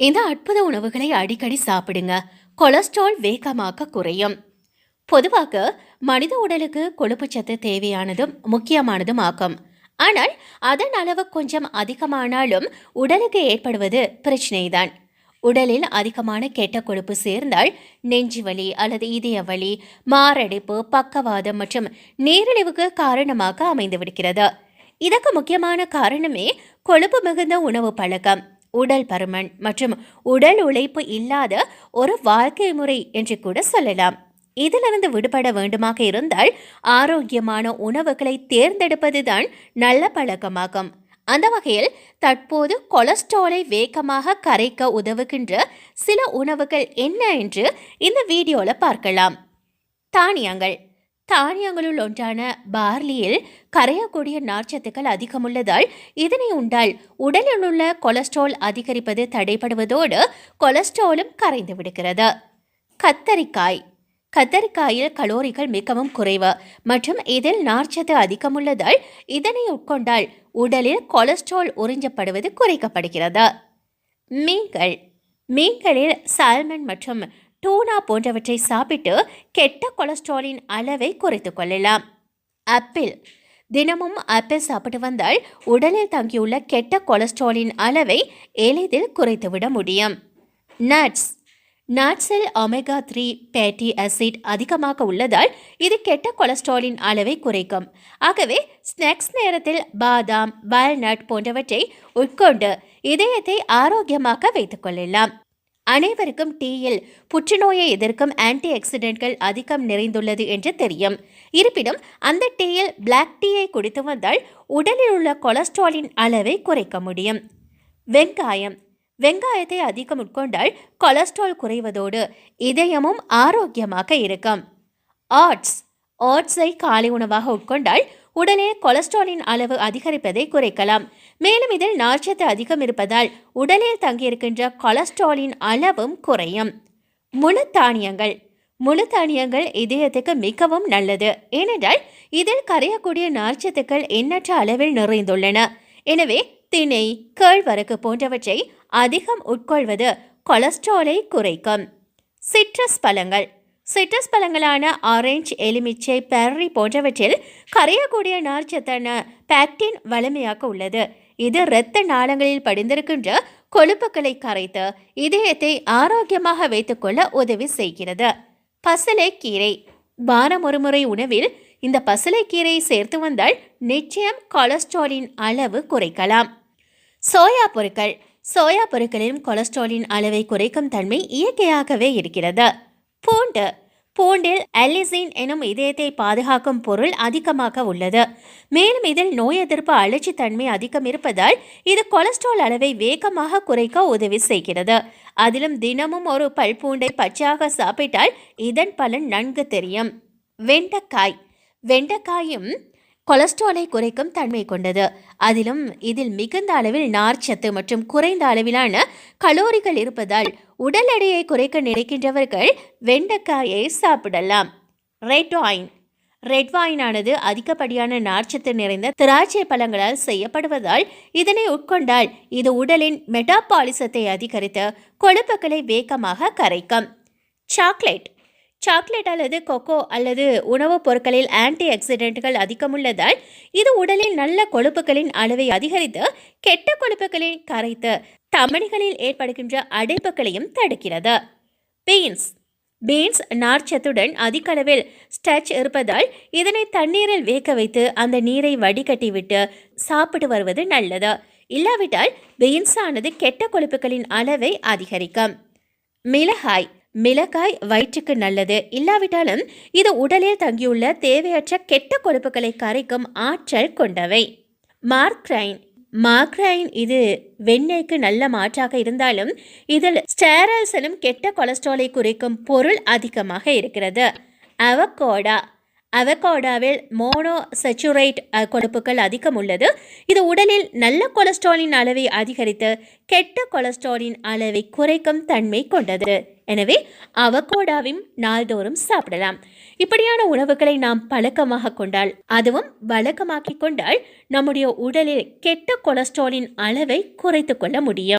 இந்த அற்புத உணவுகளை அடிக்கடி சாப்பிடுங்க. கொலஸ்ட்ரால் வேகமாக குறையும். பொதுவாக மனித உடலுக்கு கொழுப்புச்சத்து தேவையானதும் முக்கியமானதும் ஆகும். ஆனால் அதன் அளவு கொஞ்சம் அதிகமானாலும் உடலுக்கு ஏற்படுவது பிரச்சனைதான். உடலில் அதிகமான கெட்ட கொழுப்பு சேர்ந்தால் நெஞ்சு வலி அல்லது இதய வலி மாரடைப்பு பக்கவாதம் மற்றும் நீரிழிவுக்கு காரணமாக அமைந்து விடுகிறது இதற்கு முக்கியமான காரணமே கொழுப்பு மிகுந்த உணவு பழக்கம். உடல் பருமன் மற்றும் உடல் உழைப்பு இல்லாத ஒரு வாழ்க்கை முறை என்று கூட சொல்லலாம். இதிலிருந்து விடுபட வேண்டுமாக இருந்தால் ஆரோக்கியமான உணவுகளை தேர்ந்தெடுப்பதுதான் நல்ல பழக்கமாகும். அந்த வகையில் தற்போது கொலஸ்ட்ராலை வேகமாக கரைக்க உதவுகின்ற சில உணவுகள் என்ன என்று இந்த வீடியோவில் பார்க்கலாம். தானியங்கள். தானியங்களுள் ஒன்றான பார்லியில் கரையக்கூடிய நார்ச்சத்துக்கள் அதிகமுள்ளதால் இதனை உண்டால் உடலில் உள்ள கொலஸ்ட்ரால் அதிகரிப்பது தடைபடுவதோடு கொலஸ்ட்ராலும் கரைந்து விடுகிறது. கத்தரிக்காய். கத்தரிக்காயில் கலோரிகள் மிகவும் குறைவு மற்றும் இதில் நார்ச்சத்து அதிகமுள்ளதால் இதனை உட்கொண்டால் உடலில் கொலஸ்ட்ரால் உறிஞ்சப்படுவது குறைக்கப்படுகிறது. மீன்கள். மீன்களில் சால்மன் மற்றும் டூனா போன்றவற்றை சாப்பிட்டு கெட்ட கொலஸ்ட்ராலின் அளவை குறைத்து கொள்ளலாம். ஆப்பிள் தினமும் ஆப்பிள் சாப்பிட்டு வந்தால் உடலில் தங்கியுள்ள கெட்ட கொலஸ்ட்ராலின் அளவை எளிதில் குறைத்துவிட முடியும். நட்ஸ். நட்ஸில் ஒமேகா த்ரீ பேட்டி அசிட் அதிகமாக உள்ளதால் இது கெட்ட கொலஸ்ட்ராலின் அளவை குறைக்கும். ஆகவே ஸ்நாக்ஸ் நேரத்தில் பாதாம் வால்நட் போன்றவற்றை உட்கொண்டு இதயத்தை ஆரோக்கியமாக வைத்துக்கொள்ளலாம் அனைவருக்கும் டீயில் புற்றுநோயை எதிர்க்கும் ஆன்டி ஆக்சிடென்ட்கள் அதிகம் நிறைந்துள்ளது என்று தெரியும். இருப்பினும் அந்த டீயில் பிளாக் டீயை குடித்து வந்தால் உடலில் உள்ள கொலஸ்ட்ராலின் அளவை குறைக்க முடியும். வெங்காயம். வெங்காயத்தை அதிகம் உட்கொண்டால் கொலஸ்ட்ரால் குறைவதோடு இதயமும் ஆரோக்கியமாக இருக்கும். ஆட்ஸ் ஆட்ஸை காலை உணவாக உட்கொண்டால் உடனே கொலஸ்ட்ராலின் அளவு அதிகரிப்பதை குறைக்கலாம். மேலும் இதில் நார்ச்சத்து அதிகம் இருப்பதால் உடலில் தங்கியிருக்கின்ற கொலஸ்ட்ராலின் அளவும் குறையும். முழு தானியங்கள். முழு தானியங்கள் இதயத்துக்கு மிகவும் நல்லது. ஏனென்றால் இதில் கரையக்கூடிய நார்ச்சத்துக்கள் எண்ணற்ற அளவில் நிறைந்துள்ளன. எனவே திணை கேழ்வரகு போன்றவற்றை அதிகம் உட்கொள்வது கொலஸ்ட்ராலை குறைக்கும். சிட்ரஸ் பழங்கள். சிட்ரஸ் பழங்களான ஆரஞ்சு எலுமிச்சை பெர்ரி போன்றவற்றில் கரையக்கூடிய நார்ச்சத்தான பேக்டின் வலிமையாக உள்ளது. இது இரத்த நாளங்களில் படிந்திருக்கின்ற கொழுப்புகளை கரைத்து இதயத்தை ஆரோக்கியமாக வைத்துக்கொள்ள உதவி செய்கிறது. பசலை கீரை. வாரம் ஒருமுறை உணவில் இந்த பசலைக்கீரையை சேர்த்து வந்தால் நிச்சயம் கொலஸ்ட்ராலின் அளவு குறைக்கலாம். சோயா பொருட்கள். சோயா பொருட்களிலும் கொலஸ்ட்ராலின் அளவை குறைக்கும் தன்மை இயற்கையாகவே இருக்கிறது. பூண்டு. பூண்டில் அலிசின் எனும் இதயத்தை பாதுகாக்கும் பொருள் அதிகமாக உள்ளது. மேலும் இதில் நோய் எதிர்ப்பு அழற்சித்தன்மை அதிகம் இருப்பதால் இது கொலஸ்ட்ரால் அளவை வேகமாக குறைக்க உதவி செய்கிறது. அதிலும் தினமும் ஒரு பல் பூண்டை பச்சையாக சாப்பிட்டால் இதன் பலன் நன்கு தெரியும். வெண்டைக்காய். வெண்டைக்காயும் கொலஸ்ட்ராலை குறைக்கும் தன்மை கொண்டது. அதிலும் இதில் மிகுந்த அளவில் நார்ச்சத்து மற்றும் குறைந்த அளவிலான கலோரிகள் இருப்பதால் உடல் எடையை குறைக்க நினைக்கின்றவர்கள் வெண்டைக்காயை சாப்பிடலாம். ரெட் வாயின் ரெட் வாயினானது அதிகப்படியான நார்ச்சத்து நிறைந்த திராட்சை பழங்களால் செய்யப்படுவதால் இதனை உட்கொண்டால் இது உடலின் மெட்டாபாலிசத்தை அதிகரித்து கொழுப்புகளை வேகமாக கரைக்கும். சாக்லேட் சாக்லேட் அல்லது கொக்கோ அல்லது உணவுப் பொருட்களில் ஆன்டி ஆக்சிடென்ட்கள் அதிகமுள்ளதால் இது உடலில் நல்ல கொழுப்புகளின் அளவை அதிகரித்து கெட்ட கொழுப்புகளை கரைத்து தமணிகளில் ஏற்படுகின்ற அடைப்புகளையும் தடுக்கிறது. பீன்ஸ். பீன்ஸ் நார்ச்சத்துடன் அதிக அளவில் ஸ்டச் இருப்பதால் இதனை தண்ணீரில் வேக வைத்து அந்த நீரை வடிகட்டிவிட்டு சாப்பிட்டு வருவது நல்லது. இல்லாவிட்டால் பீன்ஸ் ஆனது கெட்ட கொழுப்புகளின் அளவை அதிகரிக்கும். மிளகாய். மிளகாய் வயிற்றுக்கு நல்லது. இல்லாவிட்டாலும் இது உடலில் தங்கியுள்ள தேவையற்ற கெட்ட கொழுப்புகளை கரைக்கும் ஆற்றல் கொண்டவை. மார்க்ரைன். மார்க்ரைன் இது வெண்ணெய்க்கு நல்ல மாற்றாக இருந்தாலும் இதில் ஸ்டேரல்ஸ் எனும் கெட்ட கொலஸ்ட்ராலை குறைக்கும் பொருள் அதிகமாக இருக்கிறது. அவகோடா. அவகோடாவில் மோனோ சச்சுரேட் கொழுப்புகள் அதிகம் உள்ளது இது உடலில் நல்ல கொலஸ்ட்ராலின் அளவை அதிகரித்து கெட்ட கொலஸ்ட்ராலின் அளவை குறைக்கும் தன்மை கொண்டது. எனவே அவகோடாவையும் நாள்தோறும் சாப்பிடலாம். இப்படியான உணவுகளை நாம் பழக்கமாக கொண்டால் அதுவும் வழக்கமாக்கி கொண்டால் நம்முடைய உடலில் கெட்ட கொலஸ்ட்ராலின் அளவை குறைத்து கொள்ள முடியும்.